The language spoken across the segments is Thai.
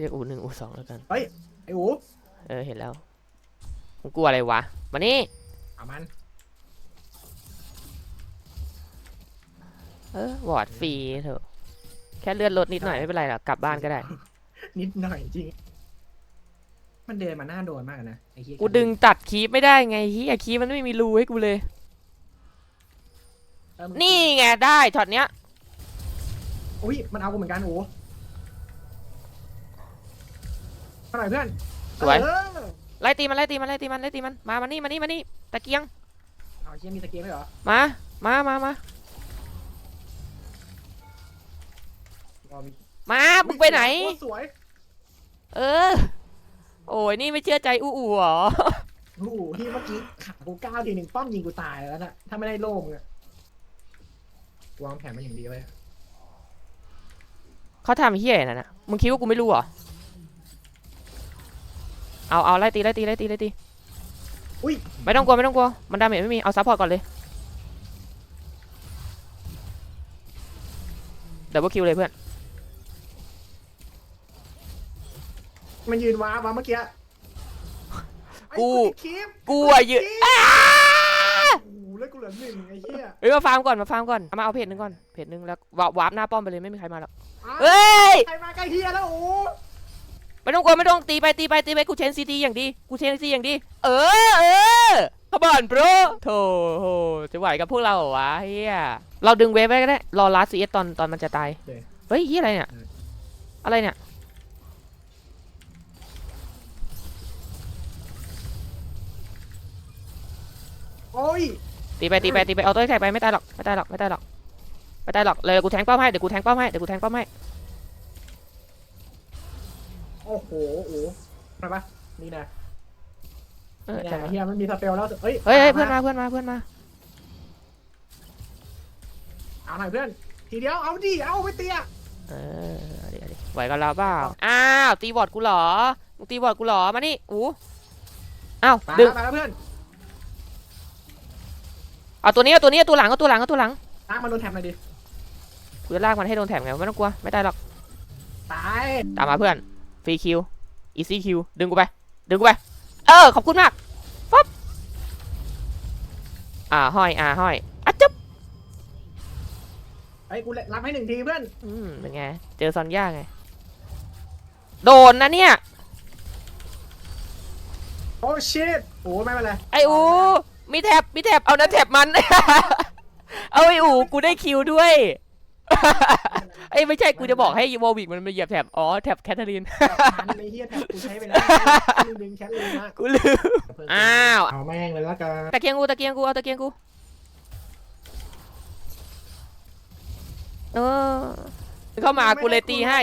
เรียกอูหนึ่งอูสองแล้วกัน เฮ้ย ไอ้อูเออเห็นแล้วมึงกลัวอะไรวะ มานี่เอามัน เออวอร์ดฟรีเถอะ แค่เลื่อนรถนิดหน่อยไม่เป็นไรหรอกกลับบ้านก็ได้ นิดหน่อยจริง มันเดินมาหน้าโดนมากนะไอ้เหี้ยกูดึงตัดคีบไม่ได้ไงเฮียคีบมันไม่มีรูให้กูเลย เออมึงนี่ไงได้ช็อตเนี้ย อุ้ยมันเอากูเหมือนกันอู มาหน่อยเพื่อนสวย เออไล่ตีมันไล่ตีมันไล่ตีมันไล่ตีมันมามานี่มานี่มานี่ตะเกียงเอาเชี่ยมีตะเกียงด้วยเหรอมามามามารอมีมามึงไปไหนโอ้สวยเออ โอ้ยนี่ไม่เชื่อใจอู้อู่หรอ โอ้โหที่เมื่อกี้ขากูก้าวทีหนึ่งป้อมยิงกูตายแล้วนะถ้าไม่ได้โล่มงอะวางแผนมาอย่างดีเลยเขาทำเฮี้ยอะไรนั่นน่ะมึงคิดว่ากูไม่รู้เหรอ เอาเอาไล่ตีไล่ตีไล่ตีไล่ตีอุ้ยไม่ต้องกลัวไม่ต้องกลัวมันดาเมจไม่มีเอาซัพพอร์ตก่อนเลยดับเบิลคิวเลยเพื่อนมันยืนว้าวาเมื่อกี้ไอ้กูติดคลิปกูอะยืนติดคลิปอ้าโอ้โหแล้วกูเหลือหนึ่งไอ้เหี้ยเฮ้ยมาฟาร์มก่อนมาฟาร์มก่อนเอามาเอาเพจหนึ่งก่อนเพจหนึ่งแล้ววาร์ปวาร์ปหน้าป้อมไปเลยไม่มีใครมาหรอกอ้าวเฮ้ยใครมาใกล้เฮียแล้วโอ้โห ไม่ต้องกลัวไม่ต้องตีไปตีไปตีไปกูเชนซีทีอย่างดีกูเชนซีอย่างดี เออเออขบอนโปรโถโหจะไหวกับพวกเราเหรอวะเฮียเราดึงเวฟไว้ก็ได้รอลัสซีเอสตอนตอนมันจะตายเฮ้ยเฮียอะไรเนี่ยอะไรเนี่ยโอ้ยตีไปตีไปตีไปเอาตัวแท็กไปไม่ตายหรอกไม่ตายหรอกไม่ตายหรอกไม่ตายหรอกเลยกูแทงป้อมให้เดี๋ยวกูแทงป้อมให้เดี๋ยวกูแทงป้อมให้ โอ้โหโอ้โหอะไรปะนี่นะเออเนี่ยแทงมาเฮียมันมีสเปลแล้วเฮ้ยเฮ้ยเฮ้ยเพื่อนมาเพื่อนมาเพื่อนมา เอาหน่อยเพื่อน ทีเดียวเอาดิเอาไม่เตี้ยเออเอาดิเอาดิไหวกับเราเปล่าอ้าวตีบอดกูเหรอมึงตีบอดกูเหรอมานี่อู้อ้าวมาดึงแล้วมาแล้วเพื่อนเอาตัวนี้เอาตัวนี้เอาตัวหลังเอาตัวหลังเอาตัวหลังตามมาโดนแท็บหน่อยดิกูจะลากมันให้โดนแถมไงไม่ต้องกลัวไม่ตายหรอกตายตามมาเพื่อน ฟรีคิวอีซี่คิวดึงกูไป ดึงกูไป เออ ขอบคุณมากปั๊บอ่าห้อย อ่าห้อยอะจุ๊บไอ้ยกูรับให้หนึ่งทีเพื่อน อืมเป็นไง เจอซอนย่าไง โดนนะเนี่ย โอ้ชิตโอ้ไม่เป็นไร ไออู มีแท็บมีแท็บเอานะแท็บมัน เอาไออู กูได้คิวด้วย ไอยไม่ใช่กูจะบอกให้วอลวิกมันมาเหยียบแท็บอ๋อแท็บแคทเธอรีนแท็บทันไอ้เฮียแท็บกูใช้ไปแล้วมึงดึงแคทเลยนะกูลืมอ้าวเอาแม่งเลยละกันตะเกียงกูตะเกียงกูเอาตะเกียงกูเออเข้ามากูเลยตีให้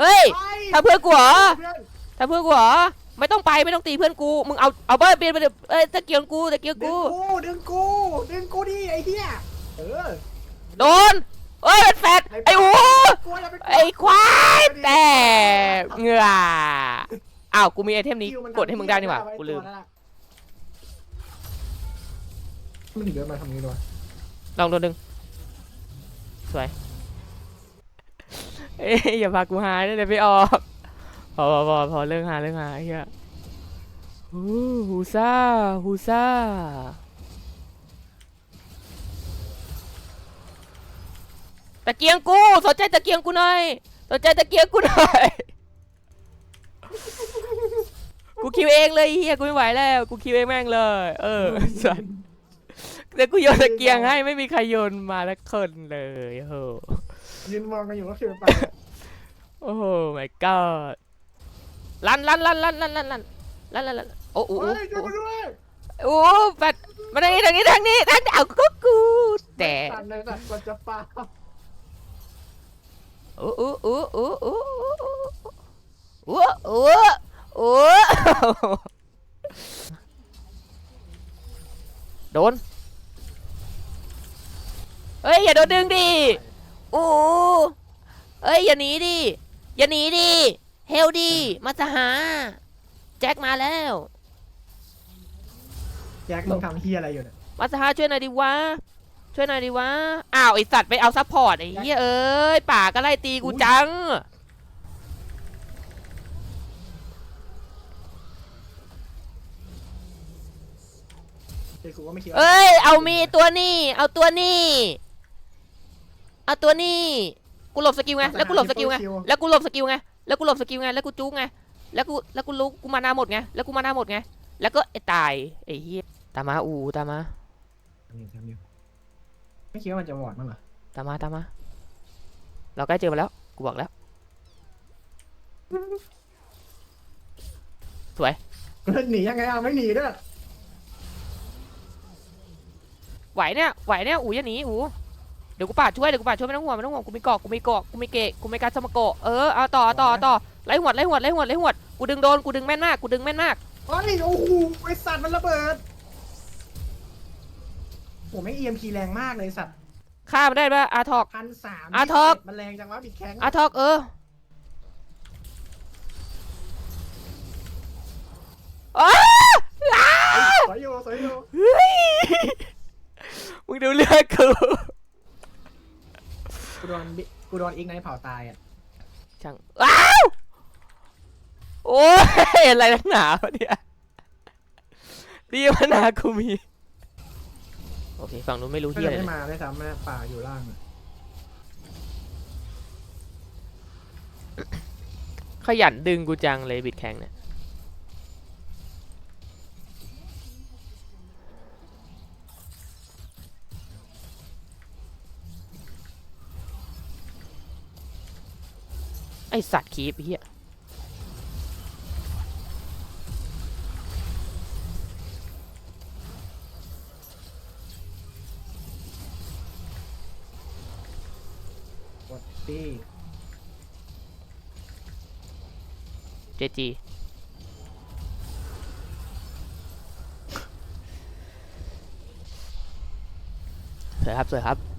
เฮ้ยถ้าเพื่อนกูเหรอเพื่อนถ้าเพื่อนกูเหรอไม่ต้องไปไม่ต้องตีเพื่อนกูมึงเอาเอาเบิร์ดเปลี่ยนไปเลยเอ้ยตะเกียงกูตะเกียงดึงกูกูดึงกูดึงกูดิไอ้เฮียเออโดน เอ้ยเป็นแฟดไอ้อูกลัวอย่าไปกลัวไอ้ควายแต่เหงื่ออ้าวกูมีไอเทมนี้คิวมันกดให้มึงได้นี่หว่าไอ้กูลืมตัวนั่นน่ะมันถึงเดินมาทำนี้ด้วยลองโดนดึงสวยเอ้ยอย่าพากูหายเลยไปออกพอพอพอพอเรื่องหาเรื่องหาไอ้เหี้ยฮู้ฮูซ่าฮูซ่า ตะเกียงกูสนใจตะเกียงกูหน่อยสนใจตะเกียงกูหน่อยกูคิวเองเลยไอ้เฮียกูไม่ไหวแล้วกูคิวเองแม่งเลย เออสัสแต่กูโยนตะเกียงให้ไม่มีใครโยนมาแล้วคนเลยโอ้โหยืนมองกันอยู่ก็คือไปโอ้โห my god ลันลันลันลันลันลันลันลันลันลันโอ้โหเฮ้ยช่วยกูด้วยโอ้โหแบตมาทางนี้ทางนี้ทางนี้ทางนี้เอาก็กูแต่สั่นเลยสัตว์กว่าจะปา โอ้โอ้โอ้โอ้โอ้โอ้โอ้โอ้โดน เฮ้ย อย่าโดนดึงดิโอ้เอ้ย อย่าหนีดิ อย่าหนีดิ เฮลดีมาจะหา แจ็คมาแล้ว แจ็คมึงทำเฮียอะไรอยู่เนี่ย มาจะหาช่วยหน่อยดิวะ ช่วยหน่อยดิวะ อ้าวไอสัตว์ไปเอาซัพพอร์ตไอ้เหี้ยเอ้ยป่าก็ไล่ตีกูจังเอ้ย เอามีตัวนี่ เอาตัวนี่ เอาตัวนี่ กูหลบสกิลไง แล้วกูหลบสกิลไง แล้วกูหลบสกิลไง แล้วกูหลบสกิลไง แล้วกูจุกไง แล้วกู แล้วกูรู้กูมาหน้าหมดไง แล้วกูมาหน้าหมดไง แล้วก็ไอ้ตายไอ้เหี้ย ตามาอูตามาอยู่ ไม่คิดว่ามันจะวอดมั้งเหรอตามมาตามมา เราใกล้เจอมาแล้ว กูบอกแล้วมันหนียังไงอะไม่หนีด้วยไหวเนี่ย ไหวเนี่ย อูอย่าหนี อูเดี๋ยวกูปาดช่วย เดี๋ยวกูปาดช่วยไม่ต้องห่วงไม่ต้องห่วง กูมีเกาะ กูมีเกาะ กูมีเกะ กูมีการสมโกะเออ เอาต่อเอาต่อเอาต่อไล่หวดไล่หวดไล่หวดไล่หวด กูดึงโดน กูดึงแม่นมาก กูดึงแม่นมากโอ้ยโอ้โหไอสัตว์มันระเบิด โอ้แม่ง EMP แรงมากเลยสัตว์ฆ่ามันได้ปะอาทอก พันสามอะทอกมันแรงจังวะบิดแข็งอาทอกเอออ้าอ้าสวยอยู่สวยอยู่เฮ้ยมึงดูเลือดกูกูโดนบิกูโดนอีกไนท์เผาตายอะช่างอ้าวโอ้ยอะไรนักหนาวะเนี่ยดีมานากูมี โอเคฝั่งนู้นไม่รู้ถ้าที่จะอะไรไม่เลยมาได้ซ้ำนะป่าอยู่ล่างอะขยันดึงกูจังเลยบิดแข็งเนี่ยไอสัตว์คีบเฮีย ปี้เจจีสวยครับสวยครับ